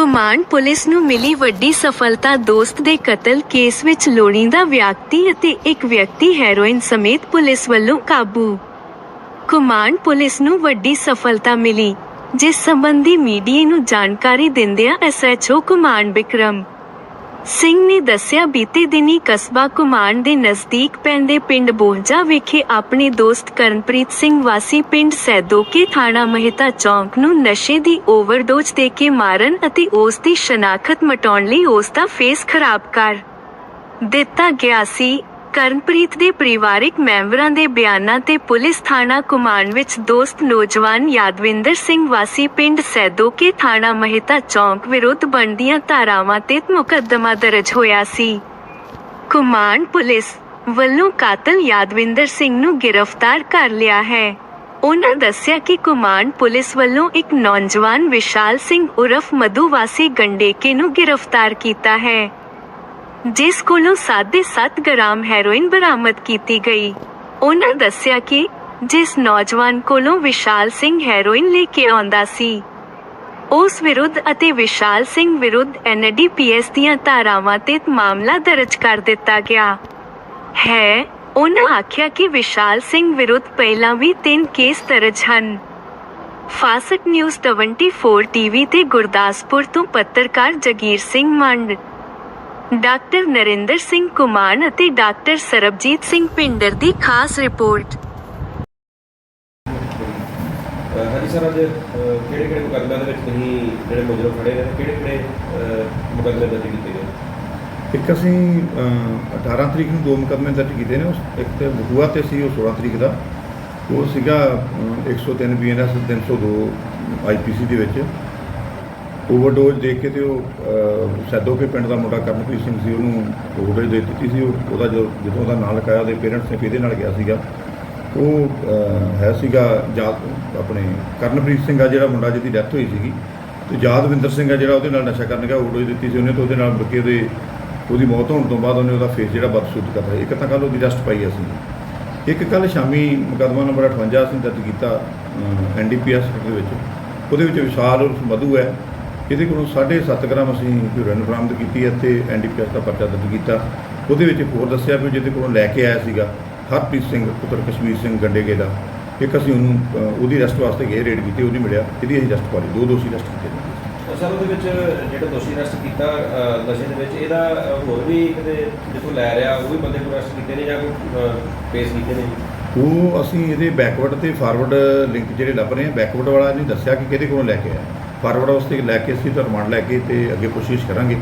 ਕੁਮਾਨ police ਨੂੰ ਮਿਲੀ ਵੱਡੀ ਸਫਲਤਾ ਦੋਸਤ ਦੇ ਕਤਲ ਕੇਸ ਵਿੱਚ ਲੋੜੀਂਦਾ ਵਿਅਕਤੀ ਅਤੇ ਇੱਕ ਵਿਅਕਤੀ ਹੈਰੋਇਨ ਸਮੇਤ ਪੁਲਿਸ ਵੱਲੋਂ ਕਾਬੂ। ਕੁਮਾਨ ਪੁਲਿਸ ਨੂੰ ਵੱਡੀ ਸਫਲਤਾ ਮਿਲੀ, ਜਿਸ ਸੰਬੰਧੀ ਮੀਡੀਆ ਨੂੰ ਜਾਣਕਾਰੀ ਦਿੰਦਿਆਂ ਐਸਐਚਓ ਕੁਮਾਨ ਬਿਕਰਮ ਸਿੰਘ ਨੇ ਦੱਸਿਆ, ਬੀਤੇ ਦਿਨੀ ਕਸਬਾ ਕੁਮਾਨ ਦੇ ਨਜ਼ਦੀਕ ਪੈਂਦੇ ਪਿੰਡ ਬੋਹਜਾ ਵਿਖੇ ਆਪਣੇ ਦੋਸਤ ਕਰਨਪ੍ਰੀਤ ਸਿੰਘ ਵਾਸੀ ਪਿੰਡ ਸੈਦੋਕੇ ਥਾਣਾ ਮਹਿਤਾ ਚੌਂਕ ਨੂੰ ਨਸ਼ੇ ਦੀ ਓਵਰਡੋਜ਼ ਦੇ ਕੇ ਮਾਰਨ ਅਤੇ ਉਸ ਦੀ ਸ਼ਨਾਖਤ ਮਟਾਉਣ ਲਈ ਉਸ ਦਾ ਫੇਸ ਖਰਾਬ ਕਰ ਦਿੱਤਾ ਗਿਆ ਸੀ। ਕਰਨਪ੍ਰੀਤ ਦੇ ਪਰਿਵਾਰਿਕ ਮੈਂਬਰਾਂ ਦੇ ਬਿਆਨਾਂ ਤੇ ਪੁਲਿਸ ਥਾਣਾ ਕੁਮਾਨ ਵਿੱਚ ਦੋਸਤ ਨੌਜਵਾਨ ਯਾਦਵਿੰਦਰ ਸਿੰਘ ਵਾਸੀ ਪਿੰਡ ਸੈਦੋਕੇ ਥਾਣਾ ਮਹਿਤਾ ਚੌਂਕ ਵਿਰੁੱਧ ਬਣਦੀਆਂ ਧਾਰਾਵਾਂ ਤੇ ਮੁਕੱਦਮਾ ਦਰਜ ਹੋਇਆ ਸੀ। ਕੁਮਾਨ ਪੁਲਿਸ ਵੱਲੋਂ ਕਾਤਲ ਯਾਦਵਿੰਦਰ ਸਿੰਘ ਨੂੰ ਗ੍ਰਿਫਤਾਰ ਕਰ ਲਿਆ ਹੈ। ਉਹਨਾਂ ਦੱਸਿਆ ਕਿ ਕੁਮਾਨ ਪੁਲਿਸ ਵੱਲੋਂ ਇੱਕ ਨੌਜਵਾਨ ਵਿਸ਼ਾਲ ਸਿੰਘ ਉਰਫ ਮਧੂ ਵਾਸੀ ਗੰਡੇਕੇ ਨੂੰ ਗ੍ਰਿਫਤਾਰ ਕੀਤਾ ਹੈ। ਜਿਸ ਕੋਲੋਂ 7.5 ਗ੍ਰਾਮ ਹੈਰੋਇਨ ਬਰਾਮਦ ਕੀਤੀ ਗਈ। ਉਹਨਾਂ ਦੱਸਿਆ ਕਿ ਜਿਸ ਨੌਜਵਾਨ ਕੋਲੋਂ ਵਿਸ਼ਾਲ ਸਿੰਘ ਹੈਰੋਇਨ ਲੈ ਕੇ ਆਉਂਦਾ ਸੀ, ਉਸ ਵਿਰੁੱਧ ਅਤੇ ਵਿਸ਼ਾਲ ਸਿੰਘ ਵਿਰੁੱਧ ਐਨਡੀਪੀਐਸ ਦੀਆਂ ਧਾਰਾਵਾਂ ਤੇ ਮਾਮਲਾ ਦਰਜ ਕਰ ਦਿੱਤਾ ਗਿਆ। ਹੈ, ਉਹਨਾਂ ਆਖਿਆ ਕਿ ਵਿਸ਼ਾਲ ਸਿੰਘ ਵਿਰੁੱਧ ਪਹਿਲਾਂ ਵੀ ਤਿੰਨ ਕੇਸ ਦਰਜ ਹਨ। ਫਾਸਟ ਨਿਊਜ਼ 24 ਟੀਵੀ ਤੇ ਗੁਰਦਾਸਪੁਰ ਤੋਂ ਪੱਤਰਕਾਰ ਜਗੀਰ ਸਿੰਘ ਮੰਡ। ਡਾਕਟਰ ਨਰਿੰਦਰ ਸਿੰਘ ਕੁਮਾਨ ਅਤੇ ਡਾਕਟਰ ਸਰਬਜੀਤ ਸਿੰਘ ਪਿੰਡਰ ਦੀ ਖਾਸ ਰਿਪੋਰਟ। ਹਾਂਜੀ ਸਰ ਅੱਜ ਕਿਹੜੇ ਕਿਹੜੇ ਮੁਕੱਦਮਿਆਂ ਦੇ ਵਿੱਚ ਤੁਸੀਂ ਜਿਹੜੇ ਮੁਜਰਮ ਫੜੇ ਨੇ ਕਿਹੜੇ ਕਿਹੜੇ ਮੁਕੱਦਮੇ ਦਰਜ ਕੀਤੇ ਗਏ ਇੱਕ ਅਸੀਂ ਅਹ, 18 ਤਰੀਕ ਨੂੰ ਦੋ ਮੁਕੱਦਮੇ ਦਰਜ ਕੀਤੇ ਨੇ ਉਸ ਇੱਕ ਤੇ ਬਟੂਆ ਤੇ ਸੀ ਉਹ 16 ਤਰੀਕ ਦਾ। ਉਹ ਸੀਗਾ ਅਹ, 103 ਬੀਐਨਐਸ 302 ਆਈਪੀਸੀ ਦੇ ਵਿੱਚ। ਓਵਰਡੋਜ਼ ਦੇ ਕੇ ਤੇ ਉਹ ਸੈਦੋ ਕੇ ਪਿੰਡ ਦਾ ਮੁੰਡਾ ਕਰਨਪ੍ਰੀਤ ਸਿੰਘ ਸੀ, ਉਹਨੂੰ ਓਵਰਡੋਜ਼ ਦੇ ਦਿੱਤੀ ਸੀ। ਉਹਦਾ ਜੋ ਜਦੋਂ ਉਹਦਾ ਨਾਂ ਲਿਖਾਇਆ ਉਹਦੇ ਪੇਰੈਂਟਸ ਨੇ ਇਹਦੇ ਨਾਲ ਗਿਆ ਸੀਗਾ। ਉਹ ਹੈ ਸੀਗਾ ਜਾਦ ਆਪਣੇ ਕਰਨਪ੍ਰੀਤ ਸਿੰਘ ਆ ਜਿਹੜਾ ਮੁੰਡਾ ਜਿਹਦੀ ਡੈਥ ਹੋਈ ਸੀਗੀ। ਤੇ ਯਾਦਵਿੰਦਰ ਸਿੰਘ ਆ ਜਿਹੜਾ ਉਹਦੇ ਨਾਲ ਨਸ਼ਾ ਕਰਨ ਗਿਆ, ਓਵਰਡੋਜ਼ ਦਿੱਤੀ ਸੀ ਉਹਨੇ ਤੇ ਉਹਦੇ ਨਾਲ ਮੁੜ ਕੇ ਉਹਦੇ, ਉਹਦੀ ਮੌਤ ਹੋਣ ਤੋਂ ਬਾਅਦ ਉਹਨੇ ਉਹਦਾ ਫੇਸ ਜਿਹੜਾ ਬਦਸੂਰਤ ਕਰਤਾ ਇੱਕ ਤਾਂ ਕੱਲ ਉਹਦੀ ਅਰੈਸਟ ਪਾਈ ਅਸੀਂ। ਇੱਕ ਕੱਲ ਸ਼ਾਮੀ ਮੁਕੱਦਮਾ ਨੰਬਰ 58 ਅਸੀਂ ਦਰਜ ਕੀਤਾ ਐਨਡੀਪੀਐਸ ਦੇ ਵਿੱਚ। ਉਹਦੇ ਵਿੱਚ ਵਿਸ਼ਾਲ ਮਧੂ ਹੈ। ਇਹਦੇ ਕੋਲੋਂ 7.5 ਗ੍ਰਾਮ ਅਸੀਂ ਹੀਰੋਇਨ ਬਰਾਮਦ ਕੀਤੀ ਹੈ ਤੇ ਐਨਡੀਪੀਐਸ ਦਾ ਪਰਚਾ ਦਰਜ ਕੀਤਾ। ਉਹਦੇ ਵਿੱਚ ਇੱਕ ਹੋਰ ਦੱਸਿਆ ਵੀ ਜਿਹਦੇ ਕੋਲੋਂ ਲੈ ਕੇ ਆਇਆ ਸੀਗਾ ਹਰਪ੍ਰੀਤ ਸਿੰਘ ਪੁੱਤਰ ਕਸ਼ਮੀਰ ਸਿੰਘ ਗੰਡੇਗੇ ਦਾ। ਇੱਕ ਅਸੀਂ ਉਹਨੂੰ ਉਹਦੀ ਅਰੈਸਟ ਵਾਸਤੇ ਗਏ ਰੇਡ ਕੀਤੀ ਉਹ ਨਹੀਂ ਮਿਲਿਆ। ਇਹਦੀ ਅਸੀਂ ਅਰੈਸਟ ਪਾਈ ਦੋ ਦੋਸ਼ੀ ਅਰੈਸਟ ਕੀਤੇ ਨੇ। ਸਰ ਉਹਦੇ ਵਿੱਚ ਜਿਹੜਾ ਦੋਸ਼ੀ ਅਰੈਸਟ ਕੀਤਾ ਨਸ਼ੇ ਦੇ ਵਿੱਚ ਇਹਦਾ ਹੋਰ ਵੀ ਕਿਤੇ ਜਿੱਥੋਂ ਲੈ ਰਿਹਾ ਉਹ ਵੀ ਬੰਦੇ ਕੋਲ ਅਰੈਸਟ ਕੀਤੇ ਨੇ ਜਾਂ ਕੋਈ ਪੇਸ਼ ਕੀਤੇ ਨੇ? ਉਹ ਅਸੀਂ ਇਹਦੇ ਬੈਕਵਰਡ ਤੇ ਫਾਰਵਰਡ ਲਿੰਕ ਜਿਹੜੇ ਲੱਭ ਰਹੇ ਹਾਂ ਬੈਕਵਰਡ ਵਾਲਾ ਨਹੀਂ ਦੱਸਿਆ ਕਿ ਕਿਹਦੇ ਕੋਲੋਂ ਲੈ ਕੇ ਆਇਆ। ਫਾਰਵਰਡ ਵਾਸਤੇ ਲੈ ਕੇ ਅਸੀਂ ਤਾਂ ਰਿਮਾਂਡ ਲੈ ਕੇ ਤੇ ਅੱਗੇ ਕੋਸ਼ਿਸ਼ ਕਰਾਂਗੇ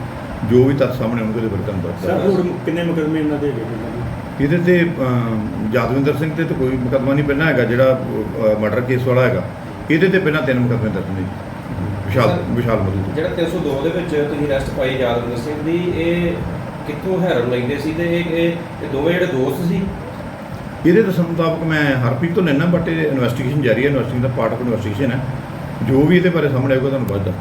ਜੋ ਵੀ ਤੱਥ ਸਾਹਮਣੇ ਆਉਣਗੇ ਉਹਦੇ ਵਰਤਨ ਸਰ ਦਾ ਹੋਰ ਕਿੰਨੇ ਮੁਕਦਮੇ ਇਹਨਾਂ ਦੇ ਹੈਗੇ ਇਹਦੇ ਤੇ ਅਮ, ਯਾਦਵਿੰਦਰ ਸਿੰਘ ਤੇ ਤਾਂ ਕੋਈ ਮੁਕੱਦਮਾ ਨਹੀਂ ਪਹਿਲਾਂ ਹੈਗਾ ਜਿਹੜਾ ਮਰਡਰ ਕੇਸ ਵਾਲਾ ਹੈਗਾ। ਇਹਦੇ ਤੇ ਪਹਿਲਾਂ ਤਿੰਨ ਮੁਕੱਦਮੇ ਦਰਜ ਨੇ। ਵਿਸ਼ਾਲ ਵਿਸ਼ਾਲ ਤੇ। ਜਿਹੜਾ 302 ਦੇ ਵਿੱਚ ਤੁਸੀਂ ਅਰੈਸਟ ਪਾਈ ਯਾਦਵਿੰਦਰ ਸਿੰਘ ਦੀ ਇਹ ਕਿੱਥੋਂ ਹੈਰਨ ਲੈਂਦੇ ਸੀ ਤੇ ਇਹ ਇਹ ਦੋਵੇਂ ਜਿਹੜੇ ਦੋਸਤ ਸੀ? ਇਹਦੇ ਦੱਸਣ ਮੁਤਾਬਕ ਮੈਂ ਹਰਪ੍ਰੀਤ ਤੋਂ ਲੈਣਾ ਬਟ ਇਹ ਇਨਵੈਸਟੀਗੇਸ਼ਨ ਜਾਰੀ ਹੈ ਇਨਵੈਸਟੀਗੇਸ਼ਨ ਦਾ ਪਾਰਟ ਆਫ ਇਨਵੈਸਟੀਗੇਸ਼ਨ ਹੈ। ਜੋ ਵੀ ਇਹਦੇ ਬਾਰੇ ਸਾਹਮਣੇ ਆਏਗਾ ਤੁਹਾਨੂੰ ਬਾਅਦ